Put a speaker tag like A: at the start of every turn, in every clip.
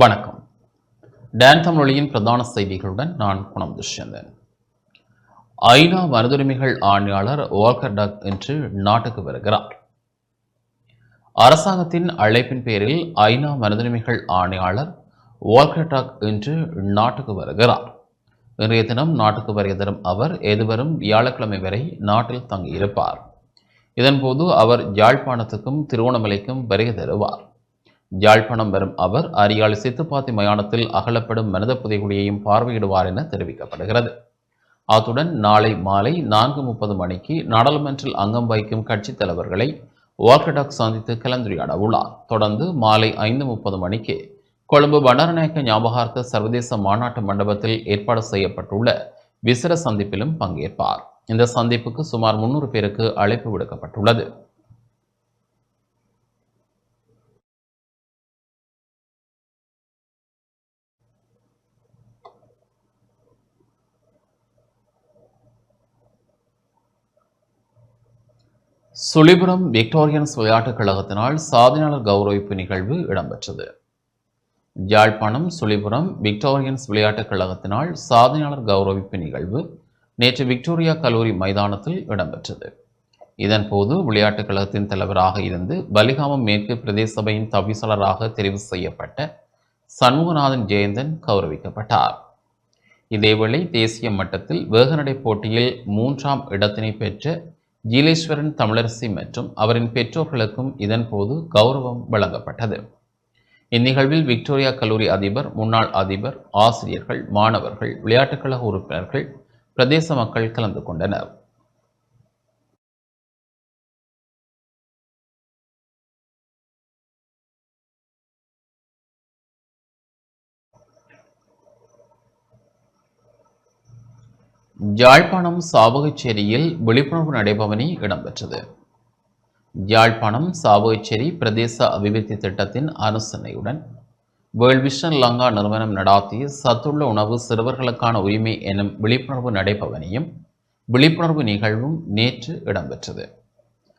A: வணக்கம். டேன் தமிழொலியின் பிரதான செய்திகளுடன் நான் குணம் துஷ்யந்தன். ஐநா மனிதுரிமைகள் ஆணையாளர் வால்கர் டக் இன்று நாட்டுக்கு வருகிறார். அரசாங்கத்தின் அழைப்பின் பேரில் ஐநா மனிதுரிமைகள் ஆணையாளர் வால்கர் டக் இன்று நாட்டுக்கு வருகிறார். இன்றைய தினம் நாட்டுக்கு வருகை தரும் அவர் எதுவரும் வியாழக்கிழமை வரை நாட்டில் தங்கியிருப்பார். இதன்போது அவர் யாழ்ப்பாணத்துக்கும் திருவோணமலைக்கும் வருகை தருவார். யாழ்ப்பாணம் வரும் அவர் அரியால் சித்துப்பாத்தி மயானத்தில் அகலப்படும் மனித புதைகுழியையும் பார்வையிடுவார் என தெரிவிக்கப்படுகிறது. அத்துடன் நாளை மாலை நான்கு முப்பது மணிக்கு நாடாளுமன்றில் அங்கம் வகிக்கும் கட்சித் தலைவர்களை வாக்கடாக் சந்தித்து கலந்துரையாட உள்ளார். தொடர்ந்து மாலை ஐந்து முப்பது மணிக்கு கொழும்பு பண்டாரநாயக்க ஞாபகார்த்த சர்வதேச மாநாட்டு மண்டபத்தில் ஏற்பாடு செய்யப்பட்டுள்ள விசிற சந்திப்பிலும் பங்கேற்பார். இந்த சந்திப்புக்கு சுமார் முன்னூறு பேருக்கு அழைப்பு விடுக்கப்பட்டுள்ளது. சுழிபுரம் விக்டோரியன்ஸ் விளையாட்டுக் கழகத்தினால் சாதனையாளர் கௌரவிப்பு நிகழ்வு இடம்பெற்றது. யாழ்ப்பாணம் சுழிபுரம் விக்டோரியன்ஸ் விளையாட்டுக் கழகத்தினால் சாதனையாளர் கௌரவிப்பு நிகழ்வு நேற்று விக்டோரியா கல்லூரி மைதானத்தில் இடம்பெற்றது. இதன்போது விளையாட்டுக் கழகத்தின் தலைவராக இருந்து பலிகாமம் மேற்கு பிரதேச சபையின் தவிசாளராக தெரிவு செய்யப்பட்ட சண்முகநாதன் ஜெயந்தன் கௌரவிக்கப்பட்டார். இதேவேளை தேசிய மட்டத்தில் வேகநடை போட்டியில் மூன்றாம் இடத்தினை பெற்ற ஜீலேஸ்வரன் தமிழரசி மற்றும் அவரின் பெற்றோர்களுக்கும் இதன்போது கௌரவம் வழங்கப்பட்டது. இந்நிகழ்வில் விக்டோரியா கல்லூரி அதிபர் முன்னாள் அதிபர் ஆசிரியர்கள் மாணவர்கள் விளையாட்டுக் கழக உறுப்பினர்கள் பிரதேச மக்கள் கலந்து கொண்டனர். யாழ்ப்பாணம் சாவகச்சேரியில் விழிப்புணர்வு நடைபவனி இடம்பெற்றது. யாழ்ப்பாணம் சாவகச்சேரி பிரதேச அபிவிருத்தி திட்டத்தின் அனுசரணையுடன் வேர்ல்ட் லங்கா நிறுவனம் நடாத்திய சத்துள்ள உணவு சிறுவர்களுக்கான உரிமை எனும் விழிப்புணர்வு நடைபவனியும் விழிப்புணர்வு நிகழ்வும் நேற்று இடம்பெற்றது.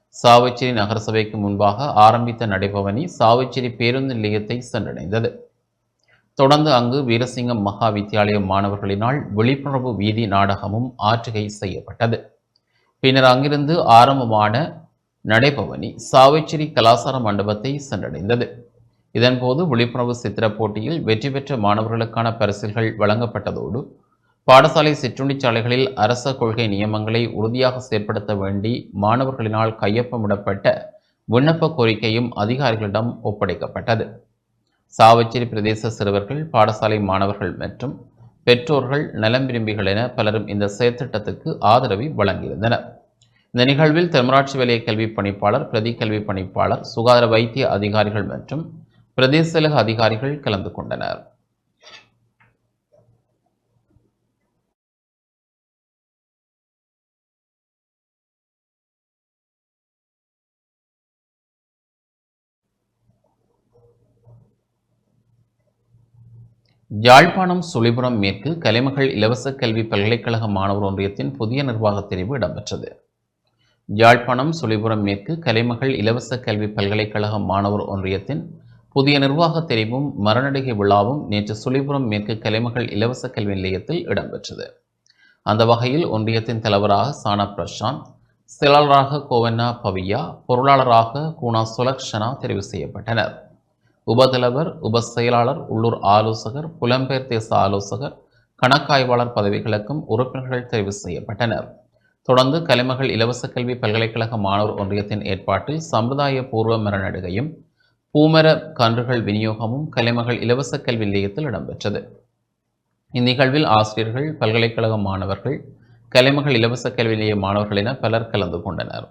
A: சாவச்சேரி நகரசபைக்கு முன்பாக ஆரம்பித்த நடைபவனி சாவச்சேரி பேருந்து நிலையத்தை சென்றடைந்தது. தொடர்ந்து அங்கு வீரசிங்கம் மகா வித்தியாலய மாணவர்களினால் விழிப்புணர்வு வீதி நாடகமும் ஆற்றுகை செய்யப்பட்டது. பின்னர் அங்கிருந்து ஆரம்பமான நடைபவனி சாவிச்சிரி கலாசார மண்டபத்தை சென்றடைந்தது. இதன்போது விழிப்புணர்வு சித்திர போட்டியில் வெற்றி பெற்ற மாணவர்களுக்கான பரிசுகள் வழங்கப்பட்டதோடு பாடசாலை சிற்றுண்டிச்சாலைகளில் அரச கொள்கை நியமங்களை உறுதியாக செயற்படுத்த வேண்டி மாணவர்களினால் கையொப்பமிடப்பட்ட விண்ணப்ப கோரிக்கையும் அதிகாரிகளிடம் ஒப்படைக்கப்பட்டது. சாவச்சேரி பிரதேச சிறுவர்கள் பாடசாலை மாணவர்கள் மற்றும் பெற்றோர்கள் நலம் விரும்பிகள் என பலரும் இந்த செயற்திட்டத்துக்கு ஆதரவை வழங்கியிருந்தனர். இந்த நிகழ்வில் தென்மராட்சி வலய கல்வி பணிப்பாளர் பிரதி கல்வி பணிப்பாளர் சுகாதார வைத்திய அதிகாரிகள் மற்றும் பிரதேச அதிகாரிகள் கலந்து கொண்டனர். யாழ்ப்பாணம் சுழிபுரம் மேற்கு கலைமகள் இலவச கல்வி பல்கலைக்கழக மாணவர் ஒன்றியத்தின் புதிய நிர்வாகத் தெரிவு இடம்பெற்றது. யாழ்ப்பாணம் சுழிபுரம் மேற்கு கலைமகள் இலவச கல்வி பல்கலைக்கழக மாணவர் ஒன்றியத்தின் புதிய நிர்வாகத் தெரிவும் மரநடிகை விழாவும் நேற்று சுழிபுரம் மேற்கு கலைமகள் இலவச கல்வி நிலையத்தில் இடம்பெற்றது. அந்த வகையில் ஒன்றியத்தின் தலைவராக சானா பிரசாந்த் செயலாளராக கோவன்னா பவியா பொருளாளராக கூனா சுலக்ஷனா தெரிவு செய்யப்பட்டனர். உபதலைவர் உப செயலாளர் உள்ளூர் ஆலோசகர் புலம்பெயர் தேச ஆலோசகர் கணக்காய்வாளர் பதவிகளுக்கும் உறுப்பினர்கள் தெரிவு செய்யப்பட்டனர். தொடர்ந்து கலைமகள் இலவச கல்வி பல்கலைக்கழக மாணவர் ஒன்றியத்தின் ஏற்பாட்டில் சமுதாய பூர்வ மரநடுகையும் பூமர கன்றுகள் விநியோகமும் கலைமகள் இலவச கல்வி நிலையத்தில் இடம்பெற்றது. இந்நிகழ்வில் ஆசிரியர்கள் பல்கலைக்கழக மாணவர்கள் கலைமகள் இலவச கல்வி நிலைய மாணவர்கள் என பலர் கலந்து கொண்டனர்.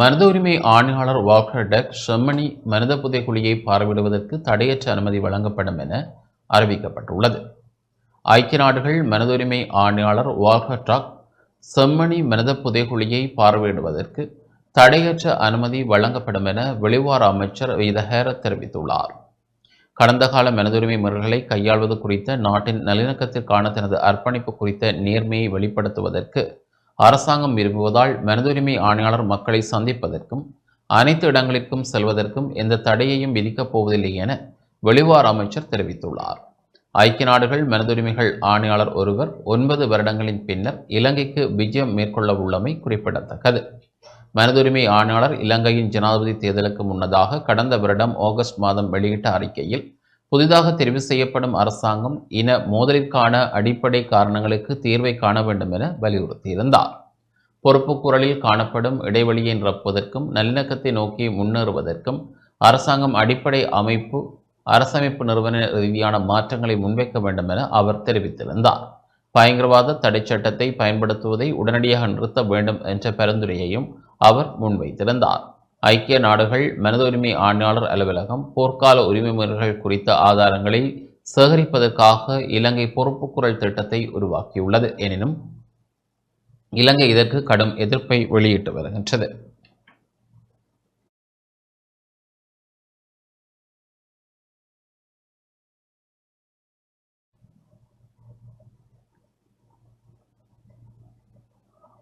A: மனித உரிமை ஆணையாளர் வாக்கர் டக் செம்மணி மனித புதைக்குழியை பார்வையிடுவதற்கு தடையற்ற அனுமதி வழங்கப்படும் என அறிவிக்கப்பட்டுள்ளது. ஐக்கிய நாடுகள் மனித உரிமை ஆணையாளர் வாக்கர் டாக் செம்மணி மனித புதைக்குழியை பார்வையிடுவதற்கு தடையற்ற அனுமதி வழங்கப்படும் என வெளிவார அமைச்சர் இதஹேர தெரிவித்துள்ளார். கடந்த கால மனதுரிமை முறைகளை கையாள்வது குறித்த நாட்டின் நல்லிணக்கத்திற்கான தனது அர்ப்பணிப்பு குறித்த நேர்மையை வெளிப்படுத்துவதற்கு அரசாங்கம் விரும்புவதால் மனதுரிமை ஆணையாளர் மக்களை சந்திப்பதற்கும் அனைத்து இடங்களிற்கும் செல்வதற்கும் எந்த தடையையும் விதிக்கப் போவதில்லை என வெளிவார அமைச்சர் தெரிவித்துள்ளார். ஐக்கிய நாடுகள் மனதுரிமைகள் ஆணையாளர் ஒருவர் ஒன்பது வருடங்களின் பின்னர் இலங்கைக்கு விஜயம் மேற்கொள்ள உள்ளமை குறிப்பிடத்தக்கது. மனதுரிமை ஆணையாளர் இலங்கையின் ஜனாதிபதி தேர்தலுக்கு முன்னதாக கடந்த வருடம் ஆகஸ்ட் மாதம் வெளியிட்ட அறிக்கையில் புதிதாக தெரிவு செய்யப்படும் அரசாங்கம் இன மோதலிற்கான அடிப்படை காரணங்களுக்கு தீர்வை காண வேண்டும் என வலியுறுத்தியிருந்தார். பொறுப்புக்குரலில் காணப்படும் இடைவெளியை நிரப்புவதற்கும் நல்லிணக்கத்தை நோக்கி முன்னேறுவதற்கும் அரசாங்கம் அடிப்படை அமைப்பு அரசமைப்பு நிறுவன ரீதியான மாற்றங்களை முன்வைக்க வேண்டும் என அவர் தெரிவித்திருந்தார். பயங்கரவாத தடை சட்டத்தை பயன்படுத்துவதை உடனடியாக நிறுத்த வேண்டும் என்ற பரிந்துரையையும் அவர் முன்வைத்திருந்தார். ஐக்கிய நாடுகள் மனித உரிமை ஆணையாளர் அலுவலகம் போர்க்கால உரிமை முறைகள் குறித்த ஆதாரங்களை சேகரிப்பதற்காக இலங்கை பொறுப்புக்குரல் திட்டத்தை உருவாக்கியுள்ளது. எனினும் இலங்கை இதற்கு கடும் எதிர்ப்பை வெளியிட்டு வருகின்றது.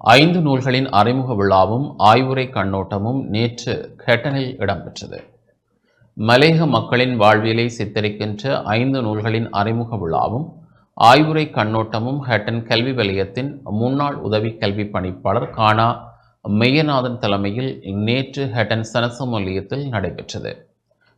A: ஐந்து நூல்களின் அறிமுக விழாவும் ஆய்வுரை கண்ணோட்டமும் நேற்று ஹெட்டனில் இடம்பெற்றது. மலேக மக்களின் வாழ்வியலை சித்தரிக்கின்ற ஐந்து நூல்களின் அறிமுக விழாவும் ஆய்வுரை கண்ணோட்டமும் ஹெட்டன் கல்வி வலயத்தின் முன்னாள் உதவி கல்வி பணிப்பாளர் கானா மெய்யநாதன் தலைமையில் நேற்று ஹெட்டன் சனசமொல்லியத்தில் நடைபெற்றது.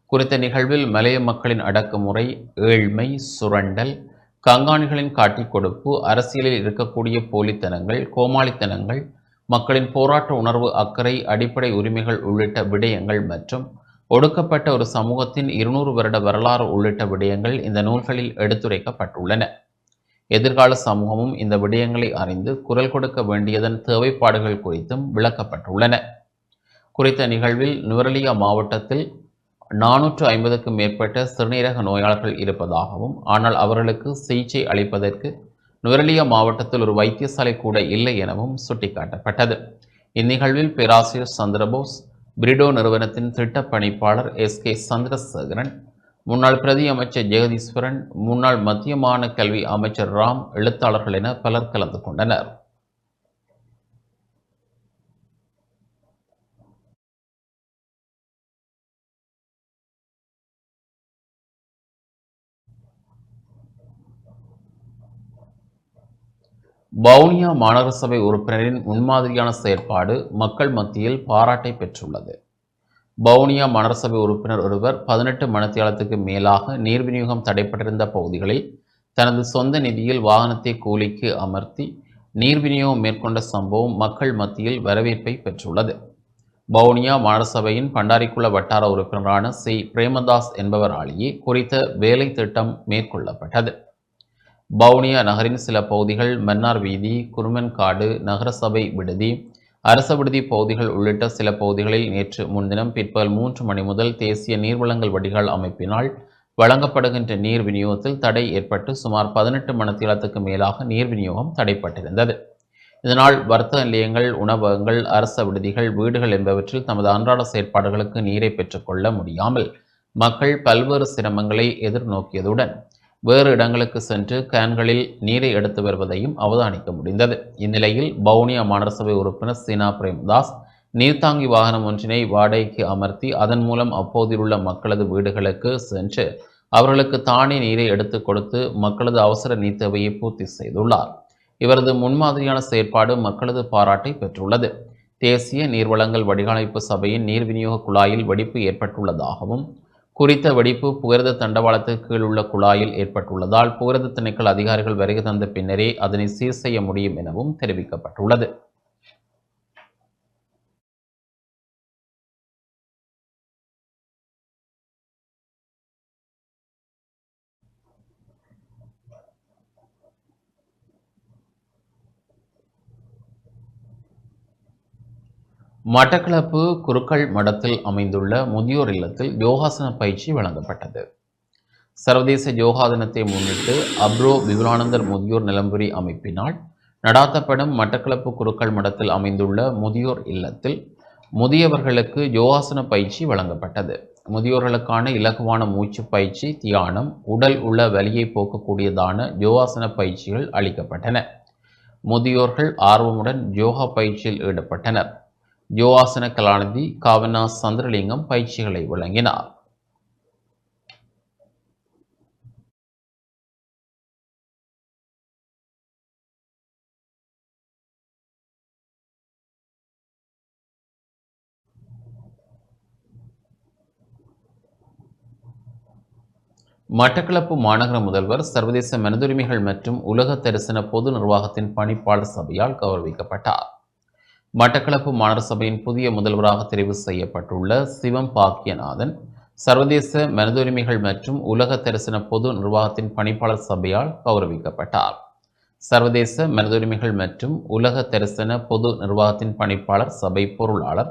A: குறித்த நிகழ்வில் மலைய மக்களின் அடக்குமுறை ஏழ்மை சுரண்டல் கங்காணிகளின் காட்டிக் கொடுப்பு அரசியலில் இருக்கக்கூடிய போலித்தனங்கள் கோமாளித்தனங்கள் மக்களின் போராட்ட உணர்வு அக்கறை அடிப்படை உரிமைகள் உள்ளிட்ட விடயங்கள் மற்றும் ஒடுக்கப்பட்ட ஒரு சமூகத்தின் இருநூறு வருட வரலாறு உள்ளிட்ட விடயங்கள் இந்த நூல்களில் எடுத்துரைக்கப்பட்டுள்ளன. எதிர்கால சமூகமும் இந்த விடயங்களை அறிந்து குரல் கொடுக்க வேண்டியதன் தேவைப்பாடுகள் குறித்தும் விளக்கப்பட்டுள்ளன. குறித்த நிகழ்வில் நுவரலியா மாவட்டத்தில் நானூற்று ஐம்பதுக்கும் மேற்பட்ட சிறுநீரக நோயாளர்கள் இருப்பதாகவும் ஆனால் அவர்களுக்கு சிகிச்சை அளிப்பதற்கு நுவரலியா மாவட்டத்தில் ஒரு வைத்தியசாலை கூட இல்லை எனவும் சுட்டிக்காட்டப்பட்டது. இந்நிகழ்வில் பேராசிரியர் சந்திரபோஸ் பிரிடோ நிறுவனத்தின் திட்டப் பணிப்பாளர் எஸ் கே சந்திரசேகரன் முன்னாள் பிரதி அமைச்சர் ஜெகதீஸ்வரன் முன்னாள் மத்திய கல்வி அமைச்சர் ராம் எழுத்தாளர்கள் என பலர் கலந்து கொண்டனர். வவுனியா மாநகர சபை உறுப்பினரின் முன்மாதிரியான செயற்பாடு மக்கள் மத்தியில் பாராட்டை பெற்றுள்ளது. வவுனியா மாநகர சபை உறுப்பினர் ஒருவர் பதினெட்டு மணித்தியாலத்துக்கு மேலாக நீர் விநியோகம் தடைப்பட்டிருந்த பகுதிகளில் தனது சொந்த நிதியில் வாகனத்தை கூலிக்கு அமர்த்தி நீர் விநியோகம் மேற்கொண்ட சம்பவம் மக்கள் மத்தியில் வரவேற்பை பெற்றுள்ளது. வவுனியா மாநகர சபையின் பண்டாரிக்குள வட்டார உறுப்பினரான சி. பிரேமதாஸ் என்பவராலேயே குறித்த வேலை திட்டம் மேற்கொள்ளப்பட்டது. வவுனியா நகரின் சில பகுதிகள் மன்னார் வீதி குருமன்காடு நகரசபை விடுதி அரச விடுதி பகுதிகள் உள்ளிட்ட சில பகுதிகளில் நேற்று முன்தினம் பிற்பகல் மூன்று மணி முதல் தேசிய நீர்வளங்கள் வடிகால் அமைப்பினால் வழங்கப்படுகின்ற நீர் விநியோகத்தில் தடை ஏற்பட்டு சுமார் பதினெட்டு மணத்திலத்துக்கு மேலாக நீர் விநியோகம் தடைப்பட்டிருந்தது. இதனால் வர்த்தக நிலையங்கள் உணவகங்கள் அரச விடுதிகள் வீடுகள் என்பவற்றில் தமது அன்றாட செயற்பாடுகளுக்கு நீரை பெற்றுக்கொள்ள முடியாமல் மக்கள் பல்வேறு சிரமங்களை எதிர்நோக்கியதுடன் வேறு இடங்களுக்கு சென்று கேன்களில் நீரை எடுத்து வருவதையும் அவதானிக்க முடிந்தது. இந்நிலையில் வவுனியா மாநகரசபை உறுப்பினர் சீனா பிரேம்தாஸ் நீர்த்தாங்கி வாகனம் ஒன்றினை வாடகைக்கு அமர்த்தி அதன் மூலம் அப்போதிலுள்ள மக்களது வீடுகளுக்கு சென்று அவர்களுக்கு தானே நீரை எடுத்து கொடுத்து மக்களது அவசர நீர் தேவையை பூர்த்தி செய்துள்ளார். இவரது முன்மாதிரியான செயற்பாடு மக்களது பாராட்டை பெற்றுள்ளது. தேசிய நீர்வளங்கள் வடிவமைப்பு சபையின் நீர் விநியோக குழாயில் வெடிப்பு ஏற்பட்டுள்ளதாகவும் குறித்த வெடிப்பு புகிரத தண்டவாளத்துக்கு கீழ் உள்ள குழாயில் ஏற்பட்டுள்ளதால் புகிரத திணைக்கள அதிகாரிகள் வருகை தந்த பின்னரே அதனை சீர் செய்ய முடியும் எனவும் தெரிவிக்கப்பட்டுள்ளது. மட்டக்களப்பு குருக்கள் மடத்தில் அமைந்துள்ள முதியோர் இல்லத்தில் யோகாசன பயிற்சி வழங்கப்பட்டது. சர்வதேச யோகா தினத்தை முன்னிட்டு அப்ரோ விபுலானந்தர் முதியோர் நிலம்புரி அமைப்பினால் நடாத்தப்படும் மட்டக்களப்பு குருக்கள் மடத்தில் அமைந்துள்ள முதியோர் இல்லத்தில் முதியவர்களுக்கு யோகாசன பயிற்சி வழங்கப்பட்டது. முதியோர்களுக்கான இலகுவான மூச்சு பயிற்சி தியானம் உடல் உள்ள வலியை போக்கக்கூடியதான யோகாசன பயிற்சிகள் அளிக்கப்பட்டன. முதியோர்கள் ஆர்வமுடன் யோகா பயிற்சியில் ஈடுபட்டனர். யோகாசன கலாநிதி காவனா சந்திரலிங்கம் பயிற்சிகளை வழங்கினார். மட்டக்களப்பு மாநகர முதல்வர் சர்வதேச மனிதுரிமைகள் மற்றும் உலக தரிசன பொது நிர்வாகத்தின் பணிப்பாளர் சபையால் கௌரவிக்கப்பட்டார். மட்டக்களப்பு மாநகர சபையின் புதிய முதல்வராக தெரிவு செய்யப்பட்டுள்ள சிவம் பாக்கியநாதன் சர்வதேச மனிதுரிமைகள் மற்றும் உலக தரிசன பொது நிர்வாகத்தின் பணிப்பாளர் சபையால் கௌரவிக்கப்பட்டார். சர்வதேச மனிதுரிமைகள் மற்றும் உலக தரிசன பொது நிர்வாகத்தின் பணிப்பாளர் சபை பொருளாளர்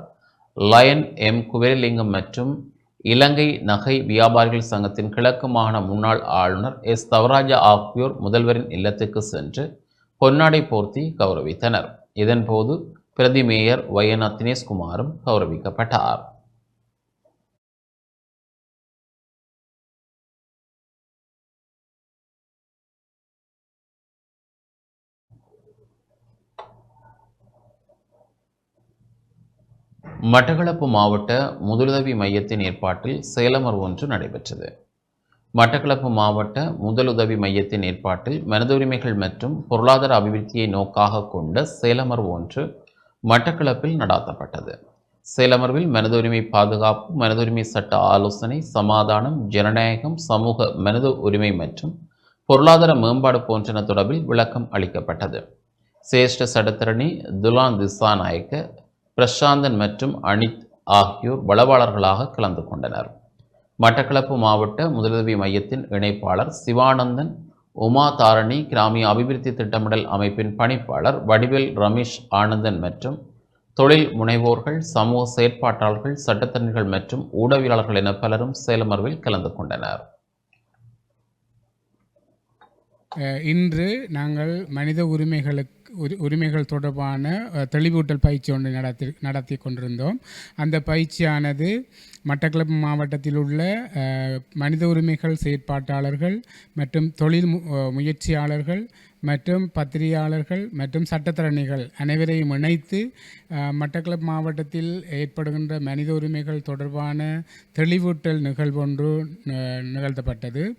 A: லயன் எம். குபேரலிங்கம் மற்றும் இலங்கை நகை வியாபாரிகள் சங்கத்தின் கிழக்கு மாகாண முன்னாள் ஆளுநர் எஸ். தவராஜா ஆகியோர் முதல்வரின் இல்லத்துக்கு சென்று பொன்னாடை போர்த்தி கௌரவித்தனர். இதன்போது பிரதி மேயர் வையனா தினேஷ்குமாரும் கௌரவிக்கப்பட்டார். மட்டக்களப்பு மாவட்ட முதலுதவி மையத்தின் ஏற்பாட்டில் செயலமர் ஒன்று நடைபெற்றது. மட்டக்களப்பு மாவட்ட முதலுதவி மையத்தின் ஏற்பாட்டில் மனித உரிமைகள் மற்றும் பொருளாதார அபிவிருத்தியை நோக்காக கொண்ட செயலமர் ஒன்று மட்டக்களப்பில் நடாத்தப்பட்டது. செயலமர்வில் மனித உரிமை பாதுகாப்பு மனித உரிமை சட்ட ஆலோசனை சமாதானம் ஜனநாயகம் சமூக மனித உரிமை மற்றும் பொருளாதார மேம்பாடு போன்றன தொடர்பில் விளக்கம் அளிக்கப்பட்டது. சிரேஷ்ட சட்டத்தரணி துலான் திசாநாயக்க பிரசாந்தன் மற்றும் அனித் ஆகியோர் வளவாளர்களாக கலந்து கொண்டனர். மட்டக்களப்பு மாவட்ட முதலுதவி மையத்தின் இணைப்பாளர் சிவானந்தன் உமா தாரணி கிராமிய அபிவிருத்தி திட்டமிடல் அமைப்பின் பணிப்பாளர் வடிவில் ரமேஷ் ஆனந்தன் மற்றும் தொழில் முனைவோர்கள் சமூக செயற்பாட்டாளர்கள் சட்டத்தரணிகள் மற்றும் ஊடகவியலாளர்கள் என பலரும் சேலமர்வில் கலந்து கொண்டனர்.
B: இன்று நாங்கள் மனித உரிமைகளுக்கு உரிமைகள் தொடர்பான தெளிவூட்டல் பயிற்சி ஒன்று நடத்தி நடத்தி கொண்டிருந்தோம். அந்த பயிற்சியானது மட்டக்களப்பு மாவட்டத்தில் உள்ள மனித உரிமைகள் செயற்பாட்டாளர்கள் மற்றும் தொழில் மு- முயற்சியாளர்கள் மற்றும் பத்திரிகையாளர்கள் மற்றும் சட்டத்தரணிகள் அனைவரையும் இணைத்து மட்டக்களப்பு மாவட்டத்தில் ஏற்படுகின்ற மனித உரிமைகள் தொடர்பான தெளிவூட்டல் நிகழ்வொன்று நிகழ்த்தப்பட்டது.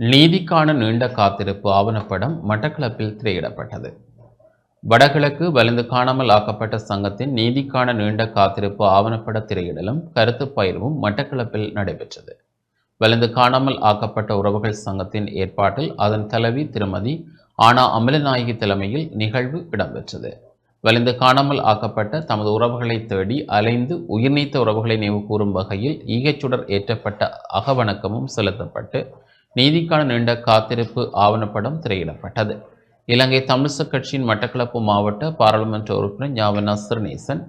A: நீதிக்கான நீண்ட காத்திருப்பு ஆவணப்படம் மட்டக்களப்பில் திரையிடப்பட்டது. வடகிழக்கு வலிந்து காணாமல் ஆக்கப்பட்ட சங்கத்தின் நீதிக்கான நீண்ட காத்திருப்பு ஆவணப்பட திரையிடலும் கருத்து பயிர்வும் மட்டக்களப்பில் நடைபெற்றது. வலிந்து காணாமல் ஆக்கப்பட்ட உறவுகள் சங்கத்தின் ஏற்பாட்டில் அதன் தலைவி திருமதி ஆனா அமலநாயகி தலைமையில் நிகழ்வு இடம்பெற்றது. வலிந்து காணாமல் ஆக்கப்பட்ட தமது உறவுகளை தேடி அலைந்து உயிர்நீத்த உறவுகளை நினைவு கூறும் வகையில் ஈகைச்சுடர் ஏற்றப்பட்ட அகவணக்கமும் செலுத்தப்பட்டு நீதிக்கான நீண்ட காத்திருப்பு ஆவணப்படம் திரையிடப்பட்டது. இலங்கை தமிழிசக் கட்சியின் மட்டக்களப்பு மாவட்ட பாராளுமன்ற உறுப்பினர் ஞாவனா சிறுநேசன்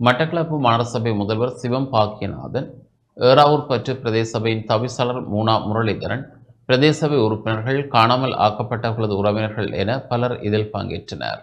A: மட்டக்களப்பு மாநகரசபை முதல்வர் சிவம் பாக்கியநாதன் ஏறாவூர் பற்று பிரதேச சபையின் தவிசாளர் மூனா முரளிதரன் பிரதேச சபை உறுப்பினர்கள் காணாமல் ஆக்கப்பட்டவர்களது உறவினர்கள் என பலர் இதில் பங்கேற்றனர்.